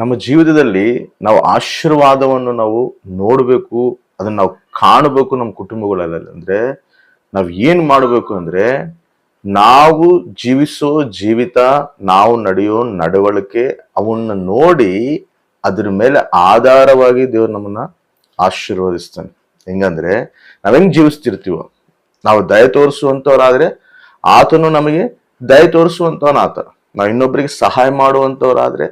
ನಮ್ಮ ಜೀವಿತದಲ್ಲಿ ನಾವು ಆಶೀರ್ವಾದವನ್ನು ನಾವು ನೋಡಬೇಕು, ಅದನ್ನು ನಾವು ಕಾಣಬೇಕು ನಮ್ಮ ಕುಟುಂಬಗಳಲ್ಲಿ. ಅಂದರೆ ನಾವು ಏನು ಮಾಡಬೇಕು ಅಂದರೆ ನಾವು ಜೀವಿಸೋ ಜೀವಿತ, ನಾವು ನಡೆಯೋ ನಡವಳಿಕೆ ಅವನ್ನ ನೋಡಿ ಅದ್ರ ಮೇಲೆ ಆಧಾರವಾಗಿ ದೇವ್ರು ನಮ್ಮನ್ನ ಆಶೀರ್ವದಿಸ್ತಾನೆ. ಹೆಂಗಂದ್ರೆ ನಾವ್ ಹೆಂಗ್ ಜೀವಿಸ್ತಿರ್ತೀವೋ? ನಾವು ದಯ ತೋರಿಸುವಂತವರಾದ್ರೆ ಆತನು ನಮಗೆ ದಯ ತೋರಿಸುವಂತವನ ಆತ. ನಾವು ಇನ್ನೊಬ್ಬರಿಗೆ ಸಹಾಯ ಮಾಡುವಂತವರಾದ್ರೆ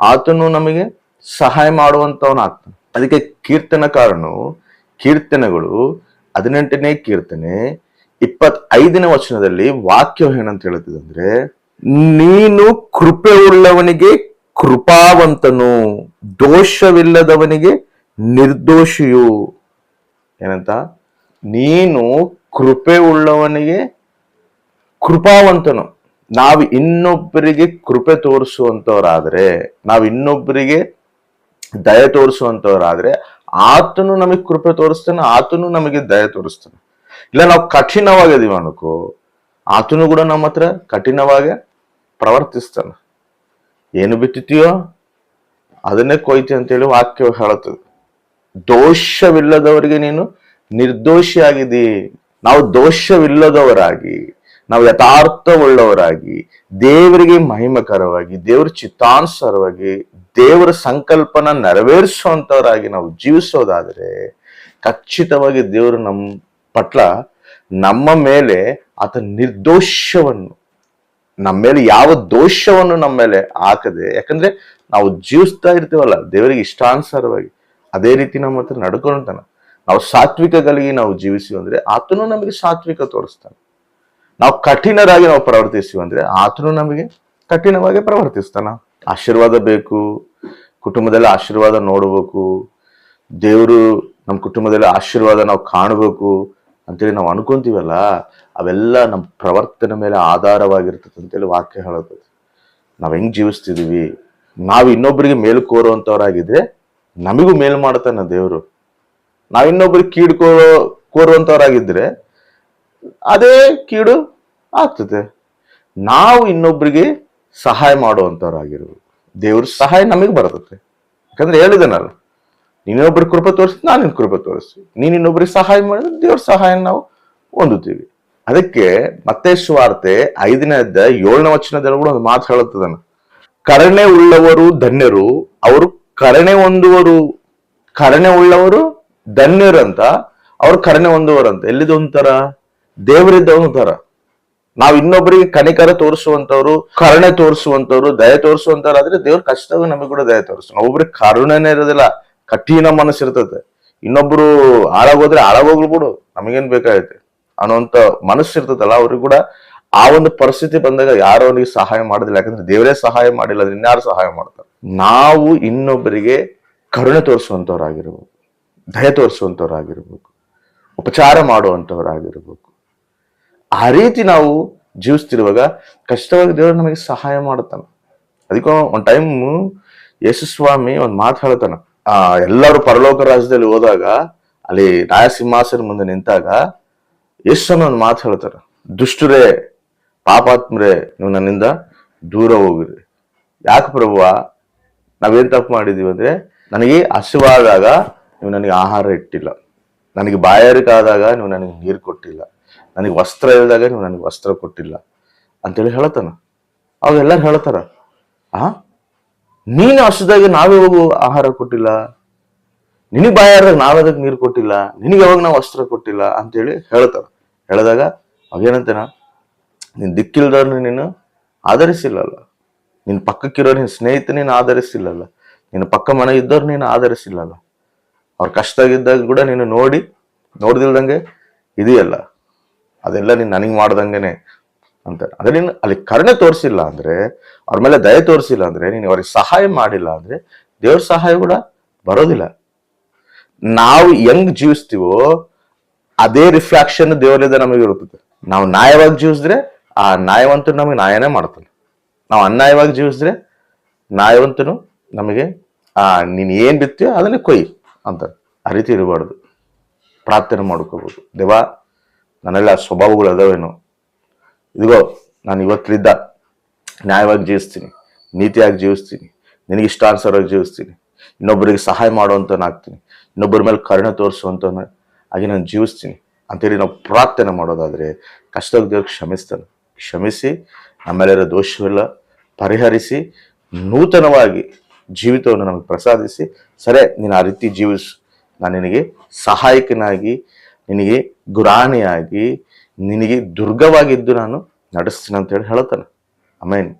ಆತನು ನಮಗೆ ಸಹಾಯ ಮಾಡುವಂತವನ ಆಗ್ತಾನೆ ಅದಕ್ಕೆ ಕೀರ್ತನಕಾರನು ಕೀರ್ತನೆಗಳು, ಹದಿನೆಂಟನೇ ಕೀರ್ತನೆ, ಇಪ್ಪತ್ತೈದನೇ ವಚನದಲ್ಲಿ ವಾಕ್ಯ ಏನಂತ ಹೇಳುತ್ತದೆ ಅಂದ್ರೆ, ನೀನು ಕೃಪೆ ಉಳ್ಳವನಿಗೆ ಕೃಪಾವಂತನು, ದೋಷವಿಲ್ಲದವನಿಗೆ ನಿರ್ದೋಷಿಯು. ಏನಂತ? ನೀನು ಕೃಪೆ ಉಳ್ಳವನಿಗೆ ಕೃಪಾವಂತನು. ನಾವು ಇನ್ನೊಬ್ಬರಿಗೆ ಕೃಪೆ ತೋರಿಸುವಂತವರಾದ್ರೆ, ನಾವು ಇನ್ನೊಬ್ಬರಿಗೆ ದಯ ತೋರಿಸುವಂತವರಾದ್ರೆ, ಆತನು ನಮಗೆ ಕೃಪೆ ತೋರಿಸ್ತಾನೆ, ಆತನು ನಮಗೆ ದಯ ತೋರಿಸ್ತಾನೆ. ಇಲ್ಲ, ನಾವು ಕಠಿಣವಾಗಿದ್ದೀವಿ ಅನ್ಕೋ, ಆತನು ಕೂಡ ನಮ್ಮ ಹತ್ರ ಕಠಿಣವಾಗಿ ಪ್ರವರ್ತಿಸ್ತಾನೆ. ಏನು ಬಿತ್ತಿತೀಯೋ ಅದನ್ನೇ ಕೊಯ್ತಿ ಅಂತೇಳಿ ವಾಕ್ಯ ಹೇಳುತ್ತದೆ. ದೋಷವಿಲ್ಲದವರಿಗೆ ನೀನು ನಿರ್ದೋಷಿಯಾಗಿದ್ದೀ. ನಾವು ದೋಷವಿಲ್ಲದವರಾಗಿ ನಾವು ಯಥಾರ್ಥವುಳ್ಳವರಾಗಿ, ದೇವರಿಗೆ ಮಹಿಮಕರವಾಗಿ, ದೇವರ ಚಿತ್ತಾನುಸಾರವಾಗಿ, ದೇವರ ಸಂಕಲ್ಪನ ನೆರವೇರಿಸುವಂತವರಾಗಿ ನಾವು ಜೀವಿಸೋದಾದ್ರೆ, ಖಚಿತವಾಗಿ ದೇವರು ನಮ್ಮ ಪಟ್ಲ, ನಮ್ಮ ಮೇಲೆ ಆತ ನಿರ್ದೋಷವನ್ನು, ನಮ್ಮ ಮೇಲೆ ಯಾವ ದೋಷವನ್ನು ನಮ್ಮ ಮೇಲೆ ಹಾಕದೆ, ಯಾಕಂದ್ರೆ ನಾವು ಜೀವಿಸ್ತಾ ಇರ್ತೀವಲ್ಲ, ದೇವರಿಗೆ ಇಷ್ಟಾನುಸಾರವಾಗಿ, ಅದೇ ರೀತಿ ನಮ್ಮ ಹತ್ರ ನಡ್ಕೊಂತಾನ ನಾವು ಸಾತ್ವಿಕಗಳಿಗೆ ನಾವು ಜೀವಿಸಿವಿ ಅಂದ್ರೆ ಆತನು ನಮಗೆ ಸಾತ್ವಿಕ ತೋರಿಸ್ತಾನೆ. ನಾವು ಕಠಿಣರಾಗಿ ನಾವು ಪ್ರವರ್ತಿಸ್ತೀವಿ ಅಂದ್ರೆ ಆತನು ನಮಗೆ ಕಠಿಣವಾಗಿ ಪ್ರವರ್ತಿಸ್ತಾನ. ಆಶೀರ್ವಾದ ಬೇಕು, ಕುಟುಂಬದಲ್ಲಿ ಆಶೀರ್ವಾದ ನೋಡಬೇಕು, ದೇವರು ನಮ್ಮ ಕುಟುಂಬದಲ್ಲಿ ಆಶೀರ್ವಾದ ನಾವು ಕಾಣಬೇಕು ಅಂತೇಳಿ ನಾವು ಅನ್ಕೊಂತೀವಲ್ಲ, ಅವೆಲ್ಲ ನಮ್ಮ ಪ್ರವರ್ತನೆ ಮೇಲೆ ಆಧಾರವಾಗಿರ್ತದೆ ಅಂತೇಳಿ ವಾಕ್ಯ ಹೇಳುತ್ತದೆ ನಾವು ಹೆಂಗ್ ಜೀವಿಸ್ತಿದೀವಿ? ನಾವು ಇನ್ನೊಬ್ಬರಿಗೆ ಮೇಲು ಕೋರುವಂತವರಾಗಿದ್ರೆ ನಮಗೂ ಮೇಲ್ ಮಾಡ್ತಾನೆ ದೇವರು. ನಾವು ಇನ್ನೊಬ್ಬರಿಗೆ ಕೀಡು ಕೋರೋ ಅದೇ ಕೀಡು ಆಗ್ತದೆ. ನಾವು ಇನ್ನೊಬ್ಬರಿಗೆ ಸಹಾಯ ಮಾಡುವಂತವರಾಗಿರ್ಬೇಕು. ದೇವ್ರ ಸಹಾಯ ನಮಗೆ ಬರ್ತದೆ ಯಾಕಂದ್ರೆ ಹೇಳಿದನಲ್ಲ ನೀನೊಬ್ಬರು ಕೃಪೆ ತೋರಿಸಿ ನಾನು ನಿನ್ನ ಕೃಪೆ ತೋರಿಸ್ತೀನಿ ನೀನು ಇನ್ನೊಬ್ರಿಗೆ ಸಹಾಯ ಮಾಡಿದ್ರೆ ದೇವ್ರ ಸಹಾಯ ನಾವು ಹೊಂದುತ್ತೀವಿ. ಅದಕ್ಕೆ ಮತ್ತೆ ಸ್ವಾರ್ತೆ ಐದನೇ ಅಧ್ಯಾಯ ಏಳನೇ ವಚನದಲ್ಲಿ ಕೂಡ ಒಂದು ಮಾತು ಹೇಳುತ್ತದನ ಕರಣೆ ಉಳ್ಳವರು ಧನ್ಯರು, ಅವರು ಕರಣೆ ಹೊಂದುವರು, ಕರಣೆ ಉಳ್ಳವರು ಧನ್ಯರು ಅಂತ, ಅವ್ರು ಕರಣೆ ಹೊಂದುವರು ಅಂತ ಎಲ್ಲಿದು ಒಂಥರ? ದೇವರಿದ್ದ ಒಂಥರ. ನಾವು ಇನ್ನೊಬ್ಬರಿಗೆ ಕನಿಕರ ತೋರಿಸುವಂತವ್ರು ಕರುಣೆ ತೋರಿಸುವಂತವ್ರು ದಯ ತೋರಿಸುವಂತವ್ರಾದ್ರೆ ದೇವ್ರ ಕಷ್ಟವೂ ನಮಗೆ ಕೂಡ ದಯ ತೋರಿಸ್ತಾನೆ ಒಬ್ಬರಿಗೆ ಕರುಣೆನೇ ಇರೋದಿಲ್ಲ, ಕಠಿಣ ಮನಸ್ಸು ಇರ್ತದೆ ಇನ್ನೊಬ್ರು ಹಾಳಾಗೋದ್ರೆ ಹಾಳಾಗೋಗ್ಲು ಬಿಡು, ನಮಗೇನ್ ಬೇಕಾಗೈತೆ? ಅನ್ನೋಂತ ಮನಸ್ಸು ಇರ್ತದಲ್ಲ ಅವ್ರಿಗೆ ಕೂಡ ಆ ಒಂದು ಪರಿಸ್ಥಿತಿ ಬಂದಾಗ ಯಾರು ಅವನಿಗೆ ಸಹಾಯ ಮಾಡೋದಿಲ್ಲ. ಯಾಕಂದ್ರೆ ದೇವರೇ ಸಹಾಯ ಮಾಡಿಲ್ಲ ಅಂದ್ರೆ ಇನ್ಯಾರು ಸಹಾಯ ಮಾಡ್ತಾರೆ? ನಾವು ಇನ್ನೊಬ್ಬರಿಗೆ ಕರುಣೆ ತೋರಿಸುವಂತವ್ರಾಗಿರ್ಬೇಕು ದಯ ತೋರಿಸುವಂತವ್ರಾಗಿರ್ಬೇಕು ಉಪಚಾರ ಮಾಡುವಂತವರಾಗಿರ್ಬೇಕು ಆ ರೀತಿ ನಾವು ಜೀವಿಸ್ತಿರುವಾಗ ಕಷ್ಟವಾಗಿ ದೇವರು ನಮಗೆ ಸಹಾಯ ಮಾಡುತ್ತಾನೆ. ಅದಕ್ಕೆ ಒಂದು ಟೈಮ್ ಯೇಸುಸ್ವಾಮಿ ಒಂದು ಮಾತು ಹೇಳ್ತಾನೆ. ಆ, ಎಲ್ಲರೂ ಪರಲೋಕ ರಾಜ್ಯದಲ್ಲಿ ಹೋದಾಗ, ಅಲ್ಲಿ ರಾಯಸಿಂಹಾಸನ ಮುಂದೆ ನಿಂತಾಗ ಯೇಸುಸ್ವಾಮಿ ಒಂದು ಮಾತು ಹೇಳ್ತಾರೆ ದುಷ್ಟರೇ, ಪಾಪಾತ್ಮರೇ, ನೀವು ನನ್ನಿಂದ ದೂರ ಹೋಗಿರಿ. ಯಾಕೆ ಪ್ರಭುವ ನಾವೇನ್ ತಪ್ಪು ಮಾಡಿದೀವಿ ಅಂದ್ರೆ, ನನಗೆ ಹಸಿವಾದಾಗ ನೀವು ನನಗೆ ಆಹಾರ ಇಟ್ಟಿಲ್ಲ. ನನಗೆ ಬಾಯಾರಿಕಾದಾಗ ನೀವು ನನಗೆ ನೀರು ಕೊಟ್ಟಿಲ್ಲ. ನನಗೆ ವಸ್ತ್ರ ಇಲ್ದಾಗ ನೀವು ನನಗೆ ವಸ್ತ್ರ ಕೊಟ್ಟಿಲ್ಲ ಅಂತೇಳಿ ಹೇಳ್ತಾನ. ಅವಾಗ ಎಲ್ಲರೂ ಹೇಳ್ತಾರ, ಆ? ನೀನು ಹಸಿದಾಗ ನಾವೇ ಆಹಾರ ಕೊಟ್ಟಿಲ್ಲ. ನಿನಗೆ ಬಾಯಾರದಾಗ ನಾವ್ ಅದಕ್ಕೆ ನೀರು ಕೊಟ್ಟಿಲ್ಲ. ನಿನಗೆ ಯಾವಾಗ ನಾವು ವಸ್ತ್ರ ಕೊಟ್ಟಿಲ್ಲ? ಅಂತೇಳಿ ಹೇಳ್ತಾರ. ಹೇಳಿದಾಗ ಅವೇನಂತೇನ ನೀನು ದಿಕ್ಕಿಲ್ದವ್ರನ್ನ ನೀನು ಆಧರಿಸಿಲ್ಲಲ್ಲ. ನಿನ್ ಪಕ್ಕಕ್ಕಿರೋ ನಿನ್ನ ಸ್ನೇಹಿತ ನೀನು ಆಧರಿಸಿಲ್ಲಲ್ಲ. ನಿನ್ನ ಪಕ್ಕ ಮನೆ ಇದ್ದವ್ರು ನೀನು ಆಧರಿಸಿಲ್ಲಲ್ಲ. ಅವ್ರ ಕಷ್ಟದಾಗಿದ್ದಾಗ ಕೂಡ ನೀನು ನೋಡಿ, ನೋಡ್ದಿಲ್ದಂಗೆ ಇದೆಯಲ್ಲ. ಅದೆಲ್ಲ ನೀನು ನನಗೆ ಮಾಡ್ದಂಗೆನೆ ಅಂತ. ಅದೇ ನೀನು ಅಲ್ಲಿ ಕರುಣೆ ತೋರಿಸಿಲ್ಲ ಅಂದ್ರೆ, ಅವ್ರ ಮೇಲೆ ದಯ ತೋರಿಸಿಲ್ಲ ಅಂದ್ರೆ, ನೀನು ಅವ್ರಿಗೆ ಸಹಾಯ ಮಾಡಿಲ್ಲ ಅಂದ್ರೆ, ದೇವ್ರ ಸಹಾಯ ಕೂಡ ಬರೋದಿಲ್ಲ. ನಾವು ಹೆಂಗ್ ಜೀವಿಸ್ತೀವೋ, ಅದೇ ರಿಫ್ಲಾಕ್ಷನ್ ದೇವರಿಂದ ನಮಗೆ ಇರುತ್ತದೆ ನಾವು ನ್ಯಾಯವಾಗಿ ಜೀವಿಸಿದ್ರೆ, ಆ ನ್ಯಾಯವಂತನು ನಮಗೆ ನ್ಯಾಯನೇ ಮಾಡ್ತಾನೆ. ನಾವು ಅನ್ಯಾಯವಾಗಿ ಜೀವಿಸಿದ್ರೆ ನ್ಯಾಯವಂತನು ನಮಗೆ, ಆ, ನೀನು ಏನ್ ಬಿತ್ತೀಯೋ ಅದನ್ನೇ ಕೊಯ್ ಅಂತ. ಆ ರೀತಿ ಇರಬಾರ್ದು. ಪ್ರಾರ್ಥನೆ ಮಾಡ್ಕೋಬಹುದು ದೇವಾ ನನ್ನೆಲ್ಲ ಸ್ವಭಾವಗಳು ಅದಾವೇನು. ಇದಿಗೋ, ನಾನು ಇವತ್ತಲಿದ್ದ ನ್ಯಾಯವಾಗಿ ಜೀವಿಸ್ತೀನಿ, ನೀತಿಯಾಗಿ ಜೀವಿಸ್ತೀನಿ ನಿನಗೆ ಅನ್ಸೋರಾಗಿ ಜೀವಿಸ್ತೀನಿ, ಇನ್ನೊಬ್ಬರಿಗೆ ಸಹಾಯ ಮಾಡುವಂತನಾಗ್ತೀನಿ ಇನ್ನೊಬ್ಬರ ಮೇಲೆ ಕರುಣೆ ತೋರಿಸುವಂಥವ್ನ ಹಾಗೆ ನಾನು ಜೀವಿಸ್ತೀನಿ ಅಂತೇಳಿ ನಾವು ಪ್ರಾರ್ಥನೆ ಮಾಡೋದಾದರೆ ಕಷ್ಟದ ದೇವ್ರಿಗೆ ಕ್ಷಮಿಸ್ತಾನೆ. ಕ್ಷಮಿಸಿ ನಮ್ಮೆಲ್ಲರ ದೋಷವೆಲ್ಲ ಪರಿಹರಿಸಿ, ನೂತನವಾಗಿ ಜೀವಿತವನ್ನು ನಮಗೆ ಪ್ರಸಾದಿಸಿ, ಸರಿ, ನೀನು ಆ ರೀತಿ ಜೀವಿಸು. ನಾನು ನಿನಗೆ ಸಹಾಯಕನಾಗಿ ನಿನಗೆ ಗುರಾಣಿಯಾಗಿ ನಿನಗೆ ದುರ್ಗವಾಗಿದ್ದು ನಾನು ನಡೆಸ್ತೀನಿ ಅಂತ ಹೇಳಿ ಹೇಳ್ತಾನೆ ಆಮೇನ್.